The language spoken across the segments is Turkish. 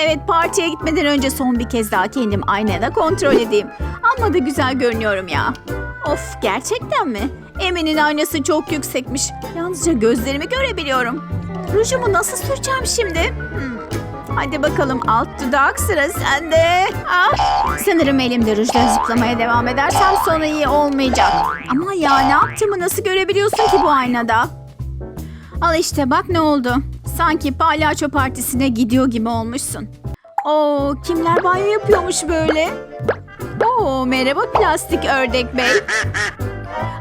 Evet partiye gitmeden önce son bir kez daha kendim aynada kontrol edeyim. Amma da güzel görünüyorum ya. Of gerçekten mi? Emin'in aynası çok yüksekmiş. Yalnızca gözlerimi görebiliyorum. Rujumu nasıl süreceğim şimdi? Hmm. Hadi bakalım alt dudak sıra sende. Ah, sanırım elimde rujla zıplamaya devam edersem sonu iyi olmayacak. Ama ya ne yaptığımı nasıl görebiliyorsun ki bu aynada? Al işte bak ne oldu. Sanki palyaço partisine gidiyor gibi olmuşsun. Oo kimler banyo yapıyormuş böyle? Oo merhaba plastik ördek bey.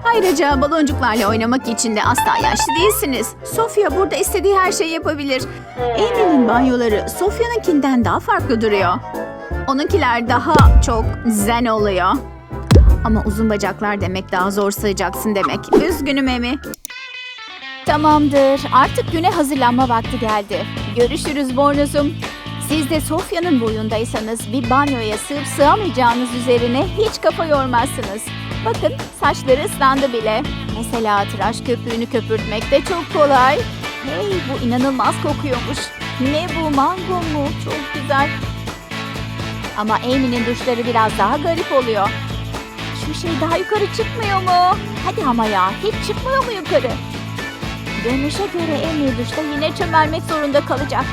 Ayrıca baloncuklarla oynamak için de asla yaşlı değilsiniz. Sofia burada istediği her şeyi yapabilir. Amy'nin banyoları Sofia'nınkinden daha farklı duruyor. Onunkiler daha çok zen oluyor. Ama uzun bacaklar demek daha zor sayacaksın demek. Üzgünüm Emi. Tamamdır. Artık güne hazırlanma vakti geldi. Görüşürüz bornozum. Siz de Sofya'nın boyundaysanız bir banyoya sığıp sığamayacağınız üzerine hiç kafa yormazsınız. Bakın saçları ıslandı bile. Mesela tıraş köpüğünü köpürtmek de çok kolay. Hey bu inanılmaz kokuyormuş. Ne bu mango mu? Çok güzel. Ama Amy'nin duşları biraz daha garip oluyor. Şu şey daha yukarı çıkmıyor mu? Hadi ama ya hiç çıkmıyor mu yukarı? Görünüşe göre Amy duşta yine çömelmek zorunda kalacak.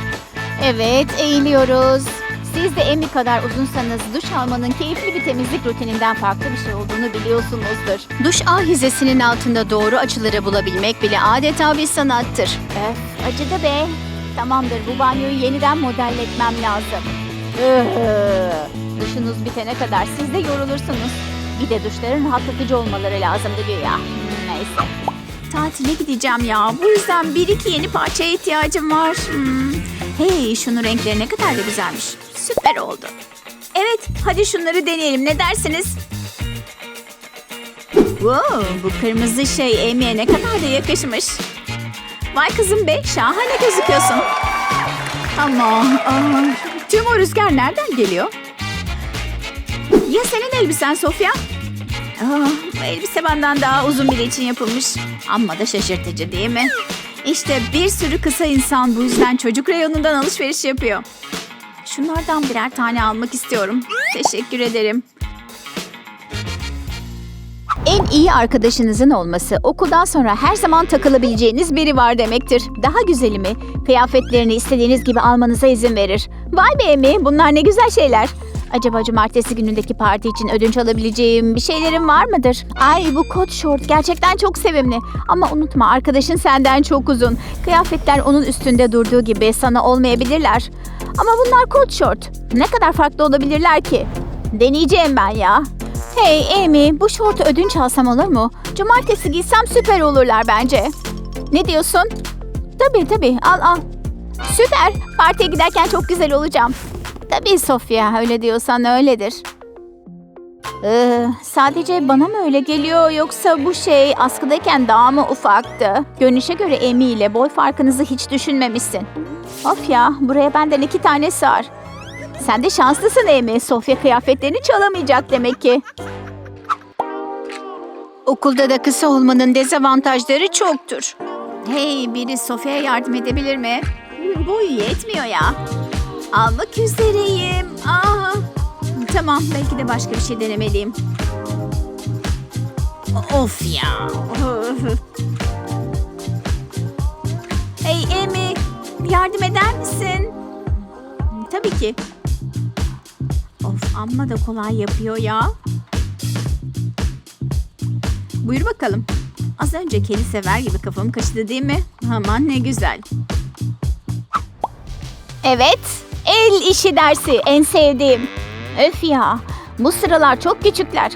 Evet, eğiliyoruz. Siz de Amy kadar uzunsanız duş almanın keyifli bir temizlik rutininden farklı bir şey olduğunu biliyorsunuzdur. Duş ahizesinin altında doğru açıları bulabilmek bile adeta bir sanattır. Öf, acıdı be. Tamamdır, bu banyoyu yeniden modelletmem lazım. Duşunuz bitene kadar siz de yorulursunuz. Bir de duşların rahatlatıcı olmaları lazımdı güya. Neyse. Tatile gideceğim ya. Bu yüzden bir iki yeni parçaya ihtiyacım var. Hmm. Hey şunun renkleri ne kadar da güzelmiş. Süper oldu. Evet hadi şunları deneyelim ne dersiniz? Wow, bu kırmızı şey Amy'e ne kadar da yakışmış. Vay kızım be şahane gözüküyorsun. Ama tüm o rüzgar nereden geliyor? Ya senin elbisen Sofya? Aa, bu elbise benden daha uzun biri için yapılmış. Amma da şaşırtıcı değil mi? İşte bir sürü kısa insan bu yüzden çocuk reyonundan alışveriş yapıyor. Şunlardan birer tane almak istiyorum. Teşekkür ederim. En iyi arkadaşınızın olması okuldan sonra her zaman takılabileceğiniz biri var demektir. Daha güzeli mi? Kıyafetlerini istediğiniz gibi almanıza izin verir. Vay be Emi, bunlar ne güzel şeyler. Acaba cumartesi günündeki parti için ödünç alabileceğim bir şeylerim var mıdır? Ay bu kot şort gerçekten çok sevimli. Ama unutma arkadaşın senden çok uzun. Kıyafetler onun üstünde durduğu gibi sana olmayabilirler. Ama bunlar kot şort. Ne kadar farklı olabilirler ki? Deneyeceğim ben ya. Hey Amy, bu şortu ödünç alsam olur mu? Cumartesi giysem süper olurlar bence. Ne diyorsun? Tabii tabii, al al. Süper, partiye giderken çok güzel olacağım. Tabii Sofya, öyle diyorsan öyledir. Ee, sadece bana mı öyle geliyor yoksa bu şey askıdayken daha mı ufaktı? Görünüşe göre Amy ile boy farkınızı hiç düşünmemişsin. Of ya, buraya benden iki tane sığar. Sen de şanslısın Amy. Sofya kıyafetlerini çalamayacak demek ki. Okulda da kısa olmanın dezavantajları çoktur. Hey biri Sofya'ya yardım edebilir mi? Boyu yetmiyor ya. Almak üzereyim. Aa. Tamam belki de başka bir şey denemeliyim. Of ya. hey Amy yardım eder misin? Tabii ki. Of amma da kolay yapıyor ya. Buyur bakalım. Az önce kedi sever gibi kafamı kaşıdı değil mi? Aman ne güzel. Evet, el işi dersi en sevdiğim. Öf ya, bu sıralar çok küçükler.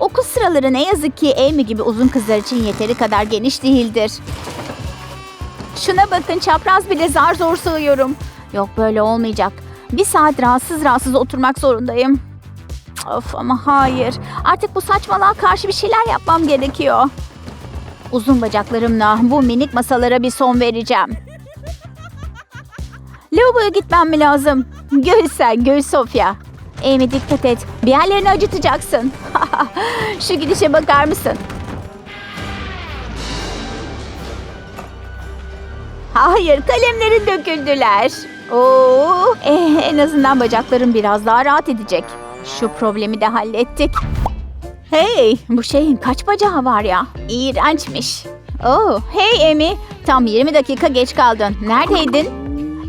Okul sıraları ne yazık ki Amy gibi uzun kızlar için yeteri kadar geniş değildir. Şuna bakın çapraz bile zar zor sığıyorum. Yok böyle olmayacak. Bir saat rahatsız rahatsız oturmak zorundayım. Of ama hayır. Artık bu saçmalığa karşı bir şeyler yapmam gerekiyor. Uzun bacaklarımla bu minik masalara bir son vereceğim. Lavaboya gitmem mi lazım? Gül sen, gül Sofya. Amy dikkat et. Bir yerlerini acıtacaksın. Şu gidişe bakar mısın? Hayır, kalemlerin döküldüler. Oo, eh, en azından bacaklarım biraz daha rahat edecek. Şu problemi de hallettik. Hey, bu şeyin kaç bacağı var ya? İğrençmiş. Oh, hey Amy. Tam 20 dakika geç kaldın. Neredeydin?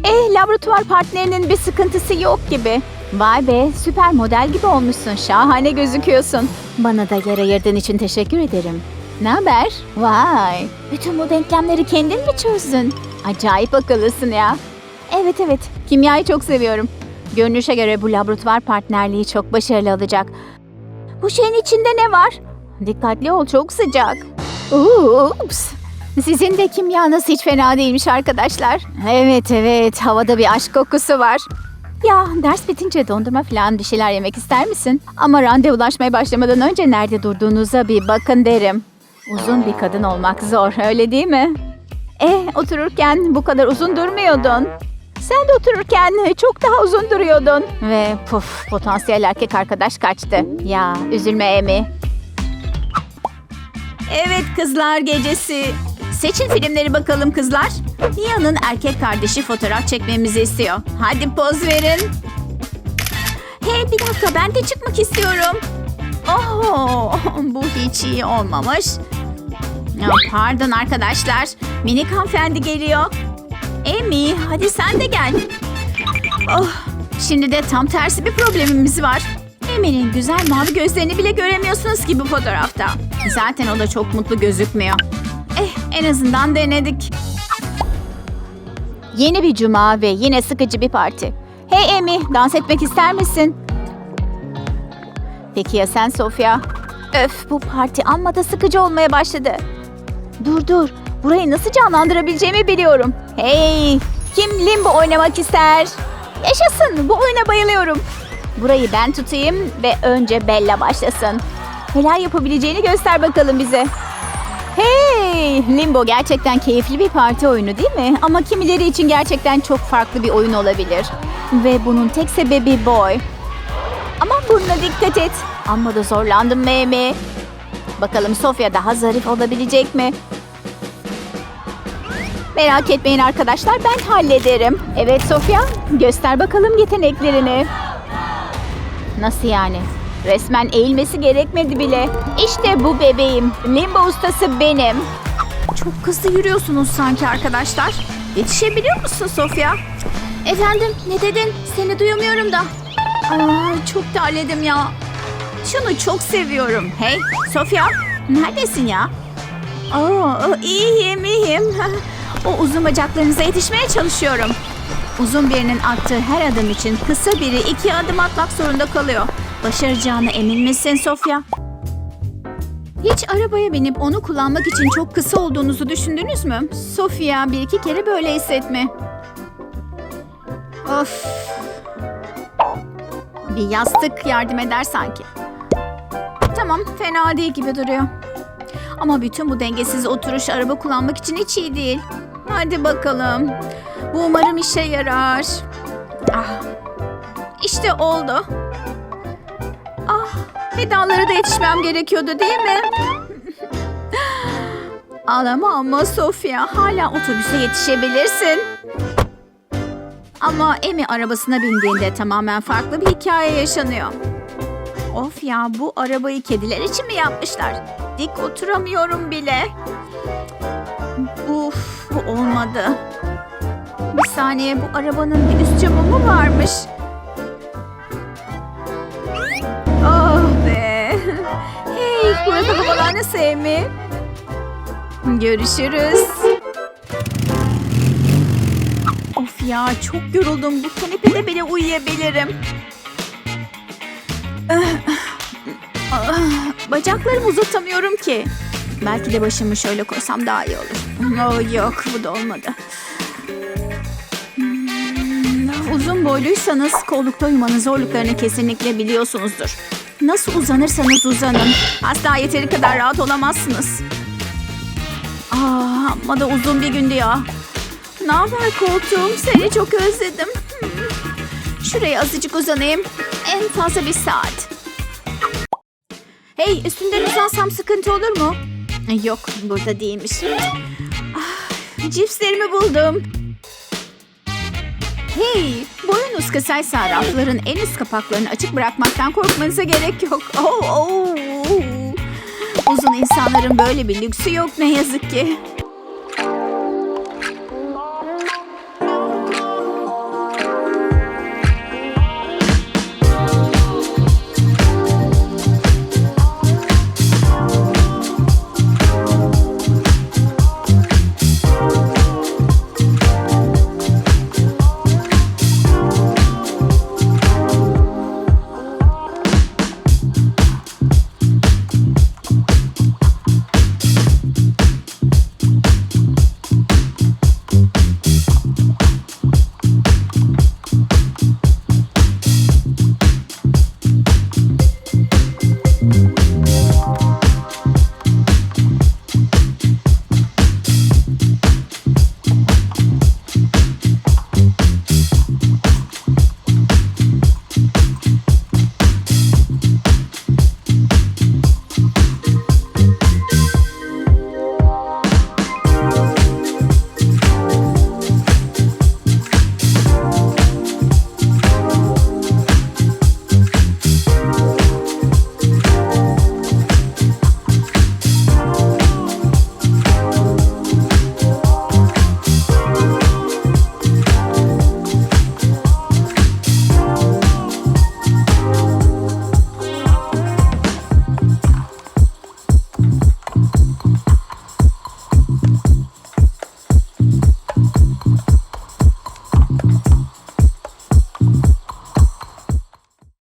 Eh, laboratuvar partnerinin bir sıkıntısı yok gibi. Vay be, süper model gibi olmuşsun. Şahane gözüküyorsun. Bana da yer ayırdığın için teşekkür ederim. Ne haber? Vay, bütün bu denklemleri kendin mi çözdün? Acayip akıllısın ya. Evet evet, kimyayı çok seviyorum. Görünüşe göre bu laboratuvar partnerliği çok başarılı olacak. Bu şeyin içinde ne var? Dikkatli ol, çok sıcak. Ups. Sizin de kimyanız hiç fena değilmiş arkadaşlar. Evet evet, havada bir aşk kokusu var. Ya ders bitince dondurma falan bir şeyler yemek ister misin? Ama randevulaşmaya başlamadan önce nerede durduğunuza bir bakın derim. Uzun bir kadın olmak zor, öyle değil mi? Eh, otururken bu kadar uzun durmuyordun. Sen de otururken çok daha uzun duruyordun. Ve puf, potansiyel erkek arkadaş kaçtı. Ya, üzülme Emi. Evet kızlar gecesi. Seçin filmleri bakalım kızlar. Nia'nın erkek kardeşi fotoğraf çekmemizi istiyor. Hadi poz verin. Hey bir dakika ben de çıkmak istiyorum. Oh, bu hiç iyi olmamış. Ya, Pardon arkadaşlar. Minik hanımefendi geliyor. Amy hadi sen de gel. Oh, şimdi de tam tersi bir problemimiz var. Amy'nin güzel mavi gözlerini bile göremiyorsunuz ki bu fotoğrafta. Zaten o da çok mutlu gözükmüyor. Eh en azından denedik. Yeni bir cuma ve yine sıkıcı bir parti. Hey Amy dans etmek ister misin? Peki ya sen Sofia? Öf bu parti amma da sıkıcı olmaya başladı. Dur dur. Burayı nasıl canlandırabileceğimi biliyorum. Hey! Kim limbo oynamak ister? Yaşasın! Bu oyuna bayılıyorum. Burayı ben tutayım ve önce Bella başlasın. Neler yapabileceğini göster bakalım bize. Hey! Limbo gerçekten keyifli bir parti oyunu değil mi? Ama kimileri için gerçekten çok farklı bir oyun olabilir. Ve bunun tek sebebi boy. Aman burnuna dikkat et. Amma da zorlandım Memi. Bakalım Sofya daha zarif olabilecek mi? Merak etmeyin arkadaşlar ben hallederim. Evet Sofya göster bakalım yeteneklerini. Nasıl yani? Resmen eğilmesi gerekmedi bile. İşte bu bebeğim. Limbo ustası benim. Çok hızlı yürüyorsunuz sanki arkadaşlar. Yetişebiliyor musun Sofya? Efendim ne dedin? Seni duyamıyorum da. Aa, çok terledim ya. Şunu çok seviyorum. Hey Sofya neredesin ya? Aa, iyiyim iyiyim. O uzun bacaklarınıza yetişmeye çalışıyorum. Uzun birinin attığı her adım için kısa biri iki adım atmak zorunda kalıyor. Başaracağına emin misin Sofya? Hiç arabaya binip onu kullanmak için çok kısa olduğunuzu düşündünüz mü? Sofya bir iki kere böyle hissetme. Of. Bir yastık yardım eder sanki. Tamam, fena değil gibi duruyor. Ama bütün bu dengesiz oturuş araba kullanmak için hiç iyi değil. Hadi bakalım. Bu umarım işe yarar. Ah. İşte oldu. Ah, pedallara da yetişmem gerekiyordu değil mi? Ağlama ama Sofia. Hala otobüse yetişebilirsin. Ama Emi arabasına bindiğinde tamamen farklı bir hikaye yaşanıyor. Of ya bu arabayı kediler için mi yapmışlar? Dik oturamıyorum bile. Uf bu olmadı. Bir saniye bu arabanın bir üst camı mı varmış? Hey burada nasıl Amy? Görüşürüz. Of ya çok yoruldum. Bu kanepede bile uyuyabilirim. Bacaklarımı uzatamıyorum ki. Belki de başımı şöyle koysam daha iyi olur. Oh, yok bu da olmadı. Hmm, Uzun boyluysanız kollukta uyumanın zorluklarını kesinlikle biliyorsunuzdur. Nasıl uzanırsanız uzanın. Asla yeteri kadar rahat olamazsınız. Aa, ama da uzun bir gündü ya. Ne haber koltuğum? Seni çok özledim. Hmm. Şuraya azıcık uzanayım. En fazla bir saat. Hey üstünden uzansam sıkıntı olur mu? Yok burada değilmiş. Ah, cipslerimi buldum. Hey, boyunuz kısaysa rafların en üst kapaklarını açık bırakmaktan korkmanıza gerek yok. Oh, oh. Uzun insanların böyle bir lüksü yok ne yazık ki.